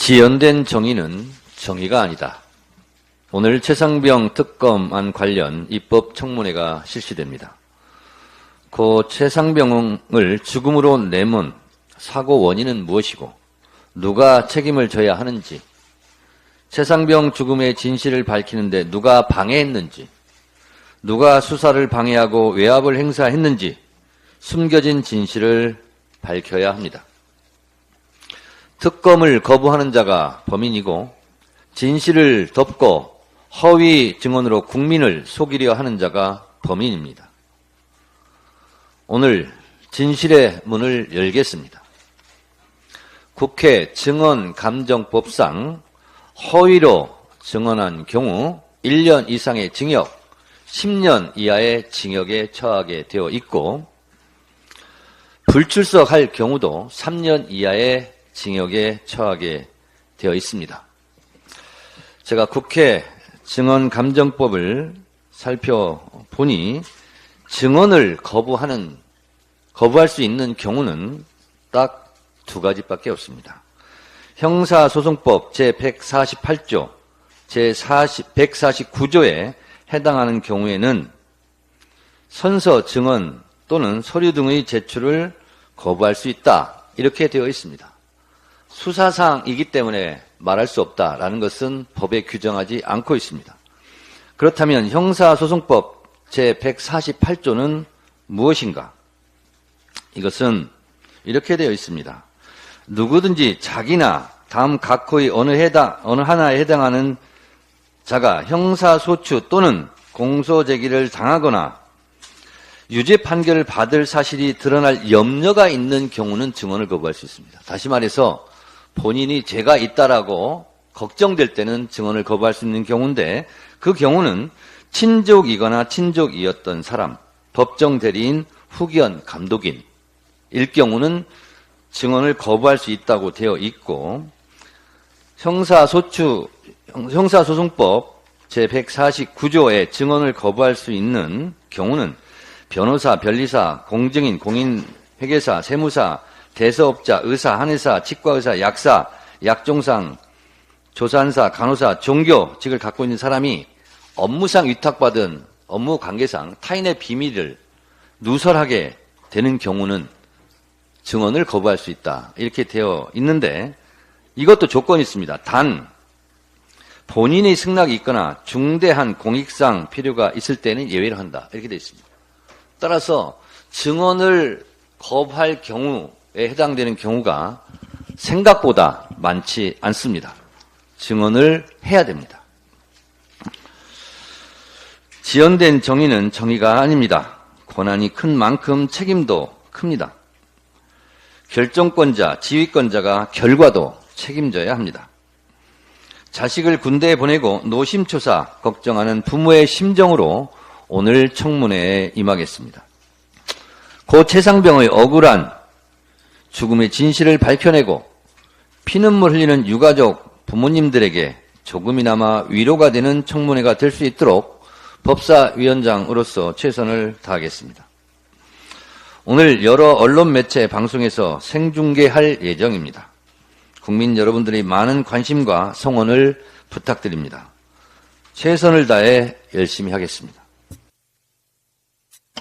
지연된 정의는 정의가 아니다. 오늘 최상병 특검안 관련 입법 청문회가 실시됩니다. 고 최상병을 죽음으로 내몬 사고 원인은 무엇이고 누가 책임을 져야 하는지 최상병 죽음의 진실을 밝히는데 누가 방해했는지 누가 수사를 방해하고 외압을 행사했는지 숨겨진 진실을 밝혀야 합니다. 특검을 거부하는 자가 범인이고 진실을 덮고 허위 증언으로 국민을 속이려 하는 자가 범인입니다. 오늘 진실의 문을 열겠습니다. 국회 증언감정법상 허위로 증언한 경우 1년 이상의 징역, 10년 이하의 징역에 처하게 되어 있고 불출석할 경우도 3년 이하의 징역에 처하게 되어 있습니다. 제가 국회 증언감정법을 살펴보니 증언을 거부하는 거부할 수 있는 경우는 딱 두 가지밖에 없습니다. 형사소송법 제148조, 제149조에 해당하는 경우에는 선서 증언 또는 서류 등의 제출을 거부할 수 있다. 이렇게 되어 있습니다. 수사상이기 때문에 말할 수 없다라는 것은 법에 규정하지 않고 있습니다. 그렇다면 형사소송법 제148조는 무엇인가? 이것은 이렇게 되어 있습니다. 누구든지 자기나 다음 각호의 어느 해당, 어느 하나에 해당하는 자가 형사소추 또는 공소 제기를 당하거나 유죄 판결을 받을 사실이 드러날 염려가 있는 경우는 증언을 거부할 수 있습니다. 다시 말해서 본인이 죄가 있다라고 걱정될 때는 증언을 거부할 수 있는 경우인데 그 경우는 친족이거나 친족이었던 사람, 법정 대리인, 후견, 감독인 일 경우는 증언을 거부할 수 있다고 되어 있고 형사소추 형사소송법 제149조에 증언을 거부할 수 있는 경우는 변호사, 변리사, 공증인, 공인, 회계사, 세무사, 대서업자, 의사, 한의사, 치과의사, 약사, 약종상, 조산사, 간호사, 종교직을 갖고 있는 사람이 업무상 위탁받은 업무 관계상 타인의 비밀을 누설하게 되는 경우는 증언을 거부할 수 있다. 이렇게 되어 있는데 이것도 조건이 있습니다. 단 본인의 승낙이 있거나 중대한 공익상 필요가 있을 때는 예외를 한다. 이렇게 되어 있습니다. 따라서 증언을 거부할 경우에 해당되는 경우가 생각보다 많지 않습니다. 증언을 해야 됩니다. 지연된 정의는 정의가 아닙니다. 권한이 큰 만큼 책임도 큽니다. 결정권자, 지휘권자가 결과도 책임져야 합니다. 자식을 군대에 보내고 노심초사 걱정하는 부모의 심정으로 오늘 청문회에 임하겠습니다. 고 최상병의 억울한 죽음의 진실을 밝혀내고 피눈물 흘리는 유가족 부모님들에게 조금이나마 위로가 되는 청문회가 될 수 있도록 법사위원장으로서 최선을 다하겠습니다. 오늘 여러 언론 매체 방송에서 생중계할 예정입니다. 국민 여러분들의 많은 관심과 성원을 부탁드립니다. 최선을 다해 열심히 하겠습니다.